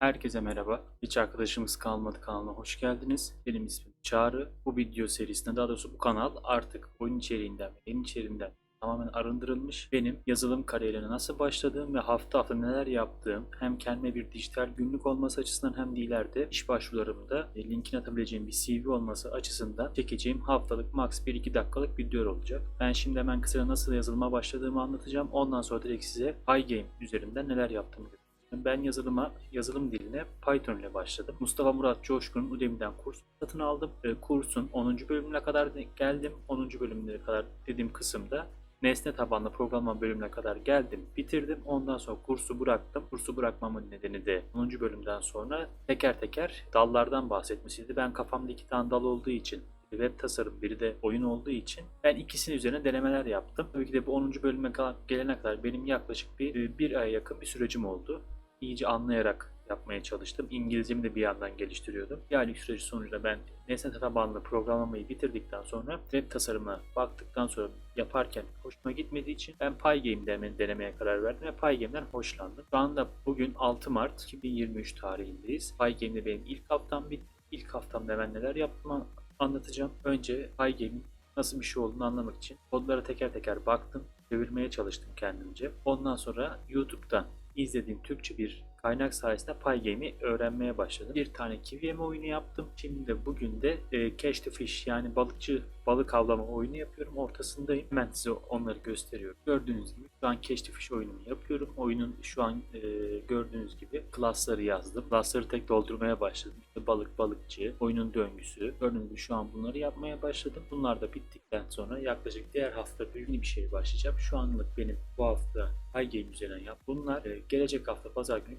Herkese merhaba. Hiç arkadaşımız kalmadı kanalına hoş geldiniz. Benim ismim Çağrı. Bu video serisinde daha doğrusu bu kanal artık oyun içeriğinden ve yayın içeriğinden tamamen arındırılmış. Benim yazılım kariyerine nasıl başladığım ve hafta hafta neler yaptığım hem kendime bir dijital günlük olması açısından hem de ileride iş başvurularımda e, linkini atabileceğim bir CV olması açısından çekeceğim haftalık max 1-2 dakikalık videolar olacak. Ben şimdi hemen kısaca nasıl yazılıma başladığımı anlatacağım. Ondan sonra direkt size Pygame üzerinden neler yaptığımı göstereceğim. Ben yazılıma, yazılım diline Python ile başladım. Mustafa Murat Coşkun'un Udemy'den kurs satın aldım. Kursun 10. bölümüne kadar geldim. 10. bölümüne kadar dediğim kısımda nesne tabanlı programlama bölümüne kadar geldim, bitirdim. Ondan sonra kursu bıraktım. Kursu bırakmamın nedeni de 10. bölümden sonra teker teker dallardan bahsetmesiydi. Ben kafamda iki tane dal olduğu için web tasarım, biri de oyun olduğu için ben ikisinin üzerine denemeler yaptım. Tabii ki de bu 10. bölüme gelene kadar benim yaklaşık bir, bir aya yakın bir sürecim oldu. İyice anlayarak yapmaya çalıştım. İngilizcemi de bir yandan geliştiriyordum. Bir aylık süreci sonucunda ben nesne tabanlı programlamayı bitirdikten sonra web tasarımına baktıktan sonra yaparken hoşuma gitmediği için ben Pygame denemeye karar verdim ve Pygame'den hoşlandım. Şu anda bugün 6 Mart 2023 tarihindeyiz. Pygame'de benim ilk haftam bitti. İlk haftamda ben neler yaptığımı anlatacağım. Önce Pygame'in nasıl bir şey olduğunu anlamak için kodlara teker teker baktım. Çevirmeye çalıştım kendimce. Ondan sonra YouTube'dan izlediğim Türkçe bir kaynak sayesinde Pygame'i öğrenmeye başladım. Bir tane KVM oyunu yaptım. Şimdi de bugün de e, Catch the Fish yani balıkçı balık avlama oyunu yapıyorum. Ortasındayım. Hemen size onları gösteriyorum. Gördüğünüz gibi şu an Catch the Fish oyunumu yapıyorum. Oyunun şu an e, gördüğünüz gibi klasları yazdım. Klasları tek doldurmaya başladım. İşte balık, balıkçı, oyunun döngüsü. Gördüğünüz gibi şu an bunları yapmaya başladım. Bunlar da bittikten sonra yaklaşık diğer hafta yeni bir şey başlayacağım. Şu anlık benim bu hafta High Game üzerinden yap. Bunlar e, gelecek hafta pazar günü